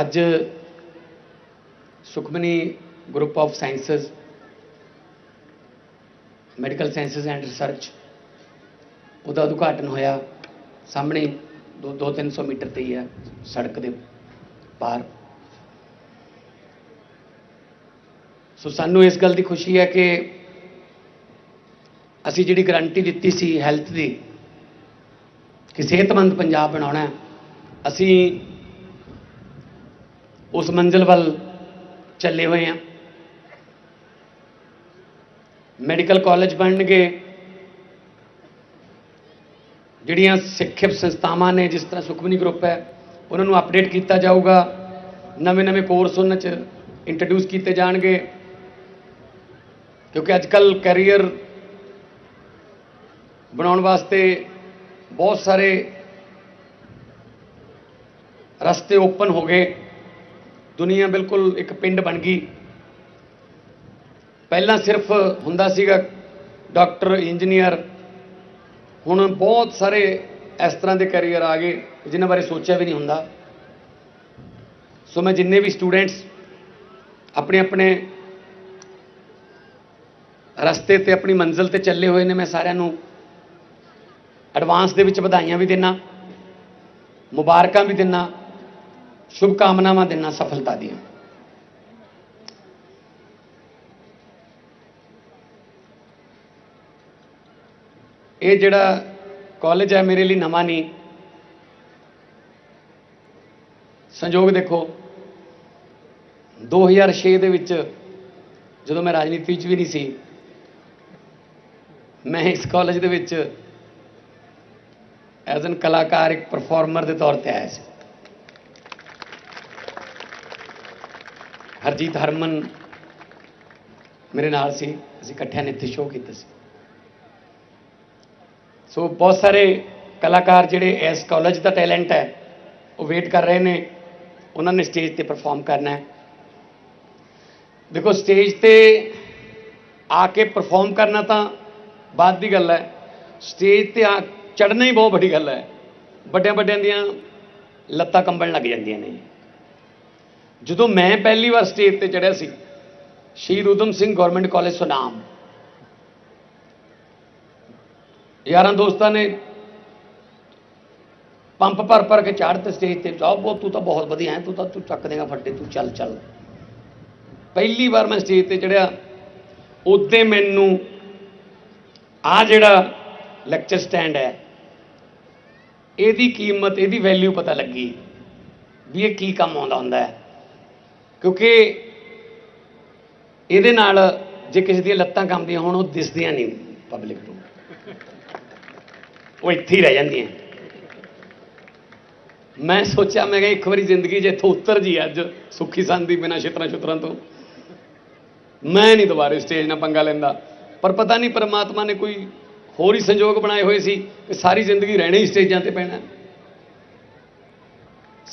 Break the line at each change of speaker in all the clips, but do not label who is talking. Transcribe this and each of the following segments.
ਅੱਜ Sukhmani group of sciences medical sciences and research ਉਹਦਾ ਉਦਘਾਟਨ ਹੋਇਆ। ਸਾਹਮਣੇ 2-300 ਮੀਟਰ ਤੇ ਹੀ ਹੈ ਸੜਕ ਦੇ ਪਾਰ। ਸੋ ਸਾਨੂੰ ਇਸ ਗੱਲ ਦੀ ਖੁਸ਼ੀ ਹੈ ਕਿ ਅਸੀਂ ਜਿਹੜੀ ਗਾਰੰਟੀ ਦਿੱਤੀ ਸੀ ਹੈਲਥ ਦੀ ਕਿ ਸਿਹਤਮੰਦ ਪੰਜਾਬ ਬਣਾਉਣਾ ਅਸੀਂ ਉਸ ਮੰਜ਼ਿਲ ਵੱਲ ਚੱਲੇ ਹੋਏ ਹਾਂ। ਮੈਡੀਕਲ ਕਾਲਜ ਬਣਨਗੇ। ਜਿਹੜੀਆਂ ਸਿੱਖਿਅਕ ਸੰਸਥਾਵਾਂ ਨੇ, ਜਿਸ ਤਰ੍ਹਾਂ ਸੁਖਮਨੀ ਗਰੁੱਪ ਹੈ, ਉਹਨਾਂ ਨੂੰ ਅਪਡੇਟ ਕੀਤਾ ਜਾਊਗਾ। ਨਵੇਂ-ਨਵੇਂ ਕੋਰਸ ਉਹਨਾਂ 'ਚ ਇੰਟਰੋਡਿਊਸ ਕੀਤੇ ਜਾਣਗੇ। ਕਿਉਂਕਿ ਅੱਜ ਕੱਲ ਕੈਰੀਅਰ ਬਣਾਉਣ ਵਾਸਤੇ ਬਹੁਤ ਸਾਰੇ ਰਸਤੇ ਓਪਨ ਹੋ ਗਏ। ਦੁਨੀਆ ਬਿਲਕੁਲ ਇੱਕ ਪਿੰਡ ਬਣ ਗਈ। ਪਹਿਲਾਂ ਸਿਰਫ ਹੁੰਦਾ ਸੀਗਾ ਡਾਕਟਰ, ਇੰਜੀਨੀਅਰ। ਹੁਣ ਬਹੁਤ ਸਾਰੇ ਇਸ ਤਰ੍ਹਾਂ ਦੇ ਕੈਰੀਅਰ ਆ ਗਏ ਜਿਨ੍ਹਾਂ ਬਾਰੇ ਸੋਚਿਆ ਵੀ ਨਹੀਂ ਹੁੰਦਾ। ਸੋ ਮੈਂ ਜਿੰਨੇ ਵੀ ਸਟੂਡੈਂਟਸ ਆਪਣੇ ਆਪਣੇ ਰਸਤੇ ਤੇ, ਆਪਣੀ ਮੰਜ਼ਿਲ ਤੇ ਚੱਲੇ ਹੋਏ ਨੇ, ਮੈਂ ਸਾਰਿਆਂ ਨੂੰ ਐਡਵਾਂਸ ਦੇ ਵਿੱਚ ਵਧਾਈਆਂ ਵੀ ਦਿੰਨਾ, ਮੁਬਾਰਕਾਂ ਵੀ ਦਿੰਨਾ। ਸ਼ੁਭ ਕਾਮਨਾਵਾਂ ਦਿੰਨਾ ਸਫਲਤਾ ਦੀਆਂ। ਇਹ ਜਿਹੜਾ ਕਾਲਜ ਹੈ ਮੇਰੇ ਲਈ ਨਵਾਂ ਨਹੀਂ। ਸੰਯੋਗ ਦੇਖੋ 2006 ਦੇ ਵਿੱਚ ਜਦੋਂ ਮੈਂ ਰਾਜਨੀਤੀ 'ਚ ਵੀ ਨਹੀਂ ਸੀ, ਮੈਂ ਇਸ ਕਾਲਜ ਦੇ ਵਿੱਚ ਐਜ਼ ਐਨ ਕਲਾਕਾਰ, ਇੱਕ ਪਰਫਾਰਮਰ ਦੇ ਤੌਰ ਤੇ ਆਇਆ ਸੀ। ਹਰਜੀਤ ਹਰਮਨ ਮੇਰੇ ਨਾਲ ਸੀ। ਅਸੀਂ ਇਕੱਠਿਆਂ ਨੇ ਇੱਥੇ ਸ਼ੋਅ ਕੀਤਾ ਸੀ। ਸੋ ਬਹੁਤ ਸਾਰੇ ਕਲਾਕਾਰ ਜਿਹੜੇ ਇਸ ਕਾਲਜ ਦਾ ਟੈਲੈਂਟ ਹੈ, ਉਹ ਵੇਟ ਕਰ ਰਹੇ ਨੇ। ਉਹਨਾਂ ਨੇ ਸਟੇਜ ਤੇ ਪਰਫਾਰਮ ਕਰਨਾ ਹੈ। ਦੇਖੋ ਸਟੇਜ ਤੇ ਆ ਕੇ ਪਰਫਾਰਮ ਕਰਨਾ ਤਾਂ ਬਾਅਦ ਦੀ ਗੱਲ ਹੈ। ਸਟੇਜ ਤੇ ਆ ਚੜਨਾ ਹੀ ਬਹੁਤ ਵੱਡੀ ਗੱਲ ਹੈ। ਵੱਡਿਆਂ ਵੱਡਿਆਂ ਦੀਆਂ ਲੱਤਾਂ ਕੰਬਣ ਲੱਗ ਜਾਂਦੀਆਂ ਨੇ। ਜਦੋਂ ਮੈਂ ਪਹਿਲੀ ਵਾਰ ਸਟੇਜ ਤੇ ਚੜਿਆ ਸੀ ਸ਼ਹੀਦ ਊਧਮ ਸਿੰਘ ਗਵਰਨਮੈਂਟ ਕਾਲਜ ਸੁਨਾਮ ਯਾਰਾਂ ਦੋਸਤਾਂ ਨੇ ਪੰਪ ਭਰ ਭਰ ਕੇ ਚਾੜ ਤੇ ਸਟੇਜ ਤੇ, ਜਾਓ ਬਹੁਤ ਤੂੰ ਤਾਂ ਬਹੁਤ ਵਧੀਆ ਹੈ, ਤੂੰ ਤਾਂ, ਤੂੰ ਚੱਕ ਦੇਗਾ ਫੱਟੇ, ਤੂੰ ਚੱਲ ਚੱਲ। ਪਹਿਲੀ ਵਾਰ ਮੈਂ ਸਟੇਜ ਤੇ ਚੜਿਆ ਉੱਤੇ ਮੈਨੂੰ ਆ ਜਿਹੜਾ ਲੈਕਚਰ ਸਟੈਂਡ ਹੈ, ਇਹਦੀ ਕੀਮਤ, ਇਹਦੀ ਵੈਲਿਊ ਪਤਾ ਲੱਗੀ ਵੀ ਇਹ ਕੀ ਕੰਮ ਆਉਂਦਾ ਹੁੰਦਾ ਹੈ। ਕਿਉਂਕਿ ਇਹਦੇ ਨਾਲ ਜੇ ਕਿਸੇ ਦੀਆਂ ਲੱਤਾਂ ਕੰਬਦੀਆਂ ਹੋਣ, ਉਹ ਦਿਸਦੀਆਂ ਨਹੀਂ ਪਬਲਿਕ ਨੂੰ। ਉਹ ਇੱਥੇ ਹੀ ਰਹਿ ਜਾਂਦੀਆਂ। ਮੈਂ ਸੋਚਿਆ, ਮੈਂ ਕਿਹਾ ਇੱਕ ਵਾਰੀ ਜ਼ਿੰਦਗੀ ਜੇ ਇੱਥੋਂ ਉੱਤਰ ਜੀ ਅੱਜ ਸੁੱਖੀ ਸੰਦੀ ਬਿਨਾਂ ਛਿੱਤਰਾਂ ਛੁਤਰਾਂ ਤੋਂ। ਮੈਂ ਨਹੀਂ ਦੁਬਾਰੇ ਸਟੇਜ ਨਾਲ ਪੰਗਾ ਲੈਂਦਾ। ਪਰ ਪਤਾ ਨਹੀਂ ਪਰਮਾਤਮਾ ਨੇ ਕੋਈ ਹੋਰ ਹੀ ਸੰਜੋਗ ਬਣਾਏ ਹੋਏ ਸੀ ਕਿ ਸਾਰੀ ਜ਼ਿੰਦਗੀ ਰਹਿਣਾ ਹੀ ਸਟੇਜਾਂ ਤੇ ਪੈਣਾ।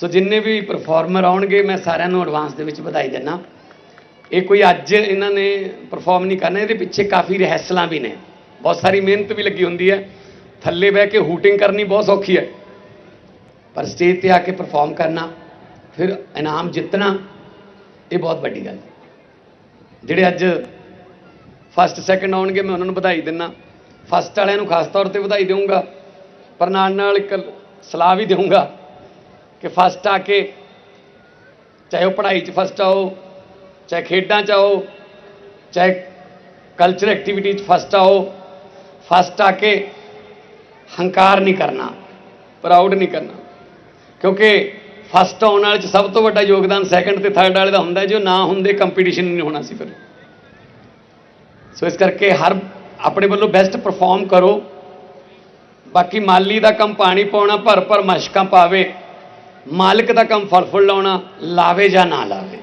ਸੋ ਜਿੰਨੇ ਵੀ ਪਰਫਾਰਮਰ ਆਉਣਗੇ, ਮੈਂ ਸਾਰਿਆਂ ਨੂੰ ਐਡਵਾਂਸ ਦੇ ਵਿੱਚ ਵਧਾਈ ਦਿੰਦਾ ਇਹ ਕੋਈ ਅੱਜ ਇਹਨਾਂ ਨੇ ਪਰਫਾਰਮ ਨਹੀਂ ਕਰਨਾ, ਇਹਦੇ ਪਿੱਛੇ ਕਾਫੀ ਰਿਹੈਸਲਾਂ ਵੀ ਨੇ। ਬਹੁਤ ਸਾਰੀ ਮਿਹਨਤ ਵੀ ਲੱਗੀ ਹੁੰਦੀ ਹੈ। ਥੱਲੇ ਬਹਿ ਕੇ ਹੂਟਿੰਗ ਕਰਨੀ ਬਹੁਤ ਸੌਖੀ ਹੈ। ਪਰ ਸਟੇਜ ਤੇ ਆ ਕੇ ਪਰਫਾਰਮ ਕਰਨਾ, ਫਿਰ ਇਨਾਮ ਜਿੱਤਣਾ, ਇਹ ਬਹੁਤ ਵੱਡੀ ਗੱਲ ਹੈ। ਜਿਹੜੇ ਅੱਜ ਫਸਟ ਸੈਕੰਡ ਆਉਣਗੇ, ਮੈਂ ਉਹਨਾਂ ਨੂੰ ਵਧਾਈ ਦਿੰਨਾ। ਫਸਟ ਵਾਲਿਆਂ ਨੂੰ ਖਾਸ ਤੌਰ ਤੇ ਵਧਾਈ ਦੇਵਾਂਗਾ ਪਰ ਨਾਲ ਨਾਲ ਇੱਕ ਸਲਾਹ ਵੀ ਦੇਵਾਂਗਾ ਕਿ ਫਸਟ ਆ ਕੇ ਚਾਹੇ ਉਹ ਪੜ੍ਹਾਈ 'ਚ ਫਸਟ ਆਓ ਚਾਹੇ ਖੇਡਾਂ 'ਚ ਆਓ ਚਾਹੇ ਕਲਚਰ ਐਕਟੀਵਿਟੀ 'ਚ ਫਸਟ ਆਓ ਫਸਟ ਆ ਕੇ ਹੰਕਾਰ ਨਹੀਂ ਕਰਨਾ ਪ੍ਰਾਊਡ ਨਹੀਂ ਕਰਨਾ। ਕਿਉਂਕਿ ਫਸਟ ਆਉਣ ਵਾਲੇ 'ਚ ਸਭ ਤੋਂ ਵੱਡਾ ਯੋਗਦਾਨ ਸੈਕੰਡ ਤੇ ਥਰਡ ਵਾਲੇ ਦਾ ਹੁੰਦਾ ਜੋ ਨਾ ਹੁੰਦੇ ਕੰਪੀਟੀਸ਼ਨ ਨਹੀਂ ਹੋਣਾ ਸੀ ਫਿਰ। ਸੋ ਇਸ ਕਰਕੇ ਹਰ ਆਪਣੇ ਵੱਲੋਂ ਬੈਸਟ ਪਰਫਾਰਮ ਕਰੋ। ਬਾਕੀ ਮਾਲੀ ਦਾ ਕੰਮ ਪਾਣੀ ਪਾਉਣਾ ਭਰ ਭਰ ਮਸ਼ਕਾਂ ਪਾਵੇ। ਮਾਲਕ ਦਾ ਕੰਮ ਫਲ ਫੁੱਲ ਲਾਉਣਾ ਲਾਵੇ ਜਾਂ ਨਾ ਲਾਵੇ।